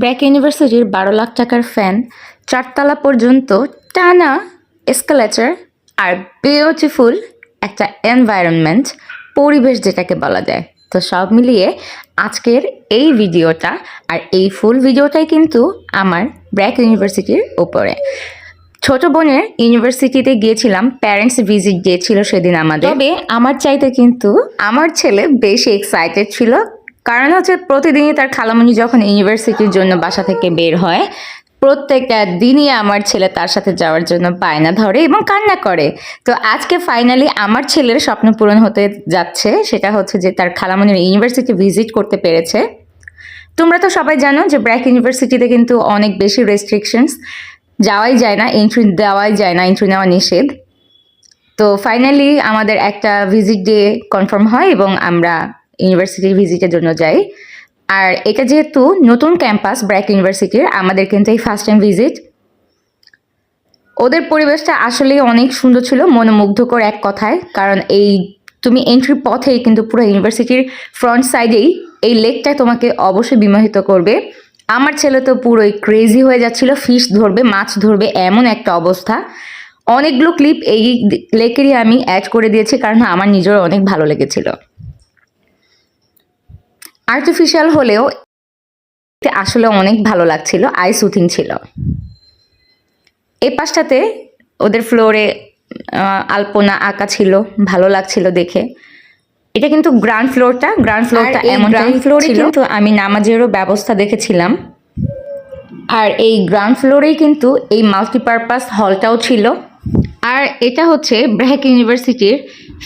ব্র্যাক ইউনিভার্সিটির বারো লাখ টাকার ফ্যান চারতলা পর্যন্ত টানা এসকালেচার আর বিউটিফুল একটা এনভায়রনমেন্ট পরিবেশ যেটাকে বলা যায়। তো সব মিলিয়ে আজকের এই ভিডিওটা আর এই ফুল ভিডিওটাই কিন্তু আমার ব্র্যাক ইউনিভার্সিটির উপরে। ছোট বোনের ইউনিভার্সিটিতে গিয়েছিলাম প্যারেন্টস ভিজিট ডে ছিল সেদিন আমাদের। তবে আমার চাইতে কিন্তু আমার ছেলে বেশি এক্সাইটেড ছিল কারণ হচ্ছে প্রতিদিনই তার খালামণি যখন ইউনিভার্সিটির জন্য বাসা থেকে বের হয়, প্রত্যেকটা দিনই আমার ছেলে তার সাথে যাওয়ার জন্য বায়না ধরে এবং কান্না করে। তো আজকে ফাইনালি আমার ছেলের স্বপ্ন পূরণ হতে যাচ্ছে, সেটা হচ্ছে যে তার খালামণির ইউনিভার্সিটি ভিজিট করতে পেরেছে। তোমরা তো সবাই জানো যে ব্র্যাক ইউনিভার্সিটিতে কিন্তু অনেক বেশি রেস্ট্রিকশনস যাওয়াই যায় না এন্ট্রি দেওয়াই যায় না এন্ট্রি নেওয়া নিষেধ। তো ফাইনালি আমাদের একটা ভিজিট ডে কনফার্ম হয় এবং আমরা ইউনিভার্সিটির ভিজিটের জন্য যাই। আর এটা যেহেতু নতুন ক্যাম্পাস ব্র্যাক ইউনিভার্সিটির আমাদের কিন্তু এই ফার্স্ট টাইম ভিজিট ওদের পরিবেশটা আসলেই অনেক সুন্দর ছিল, মনোমুগ্ধকর এক কথায়। কারণ এই তুমি এন্ট্রি পথেই কিন্তু পুরো ইউনিভার্সিটির ফ্রন্ট সাইডেই এই লেকটা তোমাকে অবশ্যই বিমোহিত করবে। আমার ছেলে তো পুরোই ক্রেজি হয়ে যাচ্ছিল ফিশ ধরবে, মাছ ধরবে, এমন একটা অবস্থা। অনেকগুলো ক্লিপ এই লেকেরই আমি অ্যাড করে দিয়েছি, কারণ আমার নিজেরও অনেক ভালো লেগেছিল। আর্টিফিশিয়াল হলেও আসলে অনেক ভালো লাগছিল আই সুথিং ছিল। এই পাশটাতে ওদের ফ্লোরে আলপনা আঁকা ছিল ভালো লাগছিল দেখে। এটা কিন্তু গ্রাউন্ড ফ্লোরটা গ্রাউন্ড ফ্লোরটা এমন ফ্লোরে ছিল। কিন্তু আমি নামাজেরও ব্যবস্থা দেখেছিলাম। আর এই গ্রাউন্ড ফ্লোরেই কিন্তু এই মাল্টিপারপাস হলটাও ছিল। আর এটা হচ্ছে ব্র্যাক ইউনিভার্সিটির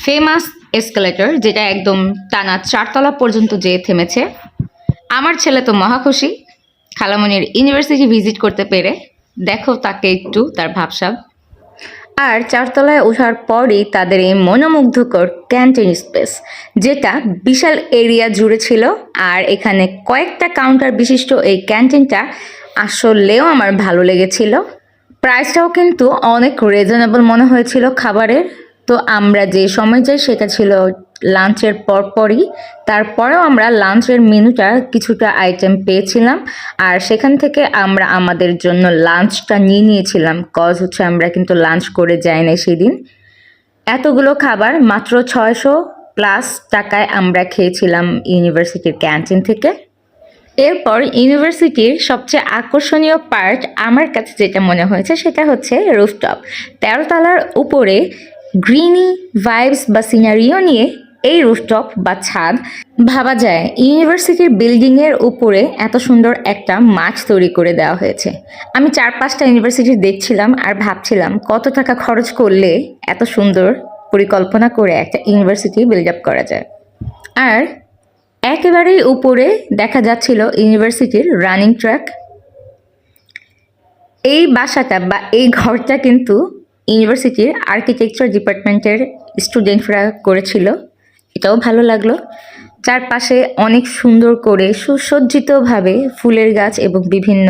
ফেমাস এসকালেটর যেটা একদম টানা চারতলা পর্যন্ত যেয়ে থেমেছে। আমার ছেলে তো মহা খুশি। খালামনির ইউনিভার্সিটি ভিজিট করতে পেরে। দেখো তাকে একটু তার ভাবসাব। আর চারতলায় ওঠার পরই তাদের এই মনোমুগ্ধকর ক্যান্টিন স্পেস যেটা বিশাল এরিয়া জুড়ে ছিল, আর এখানে কয়েকটা কাউন্টার বিশিষ্ট এই ক্যান্টিনটা আসলেও আমার ভালো লেগেছিল। প্রাইসটাও কিন্তু অনেক রিজনেবল মনে হয়েছিল খাবারের। তো আমরা যে সময় যাই সেটা ছিল লাঞ্চের পরপরই। তারপরেও আমরা লাঞ্চের মেনুটা কিছুটা আইটেম পেয়েছিলাম। আর সেখান থেকে আমরা আমাদের জন্য লাঞ্চটা নিয়ে নিয়েছিলাম। কজ হচ্ছে আমরা কিন্তু লাঞ্চ করে যাই না সেদিন। এতগুলো খাবার মাত্র ছয়শো প্লাস টাকায় আমরা খেয়েছিলাম ইউনিভার্সিটির ক্যান্টিন থেকে। এরপর ইউনিভার্সিটির সবচেয়ে আকর্ষণীয় পার্ট আমার কাছে যেটা মনে হয়েছে সেটা হচ্ছে রুফটপ তেরোতলার উপরে গ্রিনি ভাইবস বা সিনারিও নিয়ে এই রুফটপ বা ছাদ, ভাবা যায় ইউনিভার্সিটির বিল্ডিংয়ের উপরে এত সুন্দর একটা মাঠ তৈরি করে দেওয়া হয়েছে। আমি চার পাঁচটা ইউনিভার্সিটি দেখছিলাম আর ভাবছিলাম কত টাকা খরচ করলে এত সুন্দর পরিকল্পনা করে একটা ইউনিভার্সিটি বিল্ড আপ করা যায়। আর একেবারেই উপরে দেখা যাচ্ছিল ইউনিভার্সিটির রানিং ট্র্যাক এই বাসাটা বা এই ঘরটা কিন্তু ইউনিভার্সিটির আর্কিটেকচার ডিপার্টমেন্টের স্টুডেন্টরা করেছিল। এটাও ভালো লাগল। চারপাশে অনেক সুন্দর করে সুসজ্জিতভাবে ফুলের গাছ এবং বিভিন্ন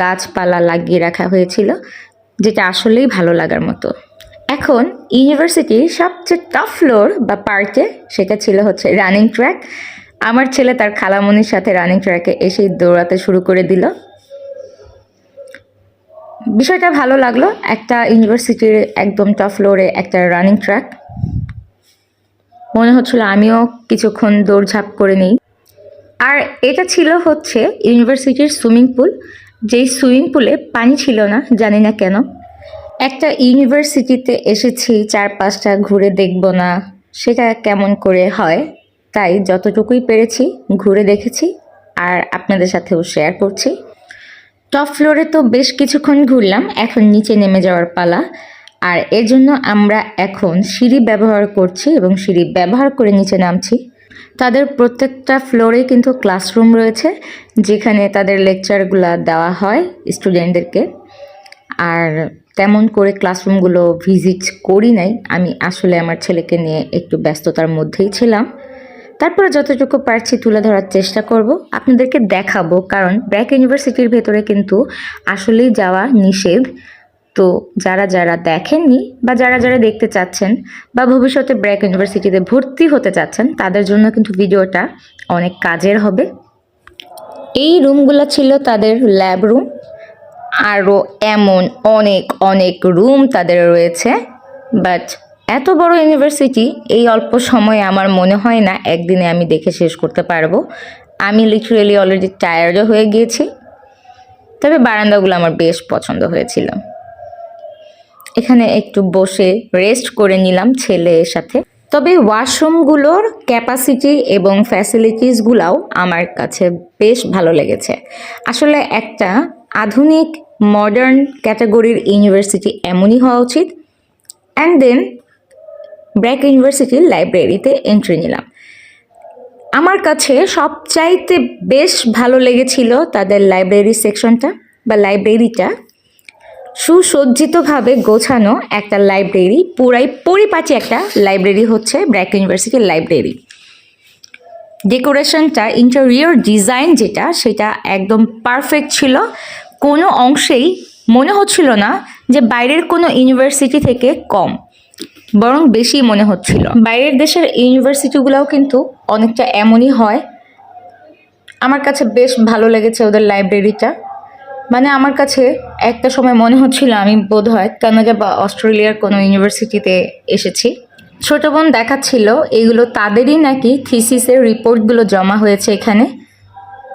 গাছপালা লাগিয়ে রাখা হয়েছিল, যেটা আসলেই ভালো লাগার মতো। এখন ইউনিভার্সিটির সবচেয়ে টপ ফ্লোর বা পার্কে সেটা ছিল হচ্ছে রানিং ট্র্যাক আমার ছেলে তার খালামনির সাথে রানিং ট্র্যাকে এসেই দৌড়াতে শুরু করে দিল। বিষয়টা ভালো লাগল। একটা ইউনিভার্সিটির একদম টপ ফ্লোরে একটা রানিং ট্র্যাক মনে হচ্ছিল আমিও কিছুক্ষণ দৌড়ঝাঁপ করে নিই। আর এটা ছিল হচ্ছে ইউনিভার্সিটির সুইমিং পুল যেই সুইমিং পুলে পানি ছিল না, জানি না কেন। একটা ইউনিভার্সিটিতে এসেছি চার পাঁচটা ঘুরে দেখব না, সেটা কেমন করে হয়, তাই যতটুকুই পেরেছি ঘুরে দেখেছি, আর আপনাদের সাথেও শেয়ার করছি। টপ ফ্লোরে তো বেশ কিছুক্ষণ ঘুরলাম, এখন নিচে নেমে যাওয়ার পালা। আর এর জন্য আমরা এখন সিঁড়ি ব্যবহার করছি এবং সিঁড়ি ব্যবহার করে নিচে নামছি। তাদের প্রত্যেকটা ফ্লোরে কিন্তু ক্লাসরুম রয়েছে, যেখানে তাদের লেকচারগুলো দেওয়া হয় স্টুডেন্টদেরকে আর তেমন করে ক্লাসরুমগুলো ভিজিট করি নাই, আমি আসলে আমার ছেলেকে নিয়ে একটু ব্যস্ততার মধ্যেই ছিলাম। তারপরে যতটুকু পারছি তুলে ধরার চেষ্টা করব। আপনাদেরকে দেখাবো, কারণ ব্র্যাক ইউনিভার্সিটির ভেতরে কিন্তু আসলেই যাওয়া নিষেধ। তো যারা যারা দেখেননি বা যারা যারা দেখতে চাচ্ছেন বা ভবিষ্যতে ব্র্যাক ইউনিভার্সিটিতে ভর্তি হতে চাচ্ছেন, তাদের জন্য কিন্তু ভিডিওটা অনেক কাজের হবে। এই রুমগুলো ছিল তাদের ল্যাব রুম। আরও এমন অনেক অনেক রুম তাদের রয়েছে। বাট এত বড় ইউনিভার্সিটি, এই অল্প সময়ে আমার মনে হয় না একদিনে আমি দেখে শেষ করতে পারব। আমি লিটারেলি অলরেডি টায়ার্ডও হয়ে গিয়েছি। তবে বারান্দাগুলো আমার বেশ পছন্দ হয়েছিল। এখানে একটু বসে রেস্ট করে নিলাম ছেলের সাথে। তবে ওয়াশরুমগুলোর ক্যাপাসিটি এবং ফ্যাসিলিটিসগুলাও আমার কাছে বেশ ভালো লেগেছে। আসলে একটা আধুনিক মডার্ন ক্যাটাগরির ইউনিভার্সিটি এমনই হওয়া উচিত। অ্যান্ড দেন ব্র্যাক ইউনিভার্সিটির লাইব্রেরিতে এন্ট্রি নিলাম। আমার কাছে সবচাইতে বেশ ভালো লেগেছিল তাদের লাইব্রেরি সেকশনটা বা লাইব্রেরিটা সুসজ্জিতভাবে গোছানো একটা লাইব্রেরি পুরাই পরিপাটি একটা লাইব্রেরি হচ্ছে ব্র্যাক ইউনিভার্সিটির লাইব্রেরি ডেকোরেশনটা ইন্টেরিয়র ডিজাইন যেটা, সেটা একদম পারফেক্ট ছিল। কোনো অংশেই মনে হচ্ছিল না যে বাইরের কোনো ইউনিভার্সিটি থেকে কম। বরং বেশি মনে হচ্ছিল। বাইরের দেশের ইউনিভার্সিটিগুলোও কিন্তু অনেকটা এমনই হয়। আমার কাছে বেশ ভালো লেগেছে ওদের লাইব্রেরিটা। মানে আমার কাছে একটা সময় মনে হচ্ছিল আমি বোধ হয় কানাডা বা অস্ট্রেলিয়ার কোনো ইউনিভার্সিটিতে এসেছি। ছোট বোন দেখাচ্ছিল, এগুলো তাদেরই নাকি থিসিসের রিপোর্টগুলো জমা হয়েছে এখানে।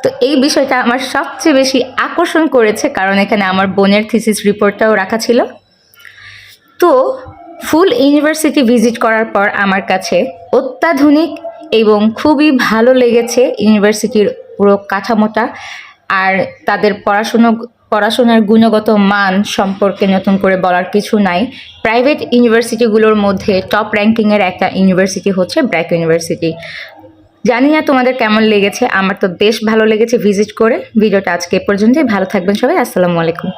তো এই বিষয়টা আমার সবচেয়ে বেশি আকর্ষণ করেছে, কারণ এখানে আমার বোনের থিসিস রিপোর্টটাও রাখা ছিল। তো ফুল ইউনিভার্সিটি ভিজিট করার পর আমার কাছে অত্যাধুনিক এবং খুবই ভালো লেগেছে ইউনিভার্সিটির পুরো কাঠামোটা আর তাদের পড়াশুনো, পড়াশোনার গুণগত মান সম্পর্কে নতুন করে বলার কিছু নাই। প্রাইভেট ইউনিভার্সিটিগুলোর মধ্যে টপ র্যাঙ্কিংয়ের একটা ইউনিভার্সিটি হচ্ছে ব্র্যাক ইউনিভার্সিটি। জানি না তোমাদের কেমন লেগেছে, আমার তো বেশ ভালো লেগেছে ভিজিট করে। ভিডিওটা আজকে পর্যন্তই, ভালো থাকবেন সবাই, আসসালামু আলাইকুম।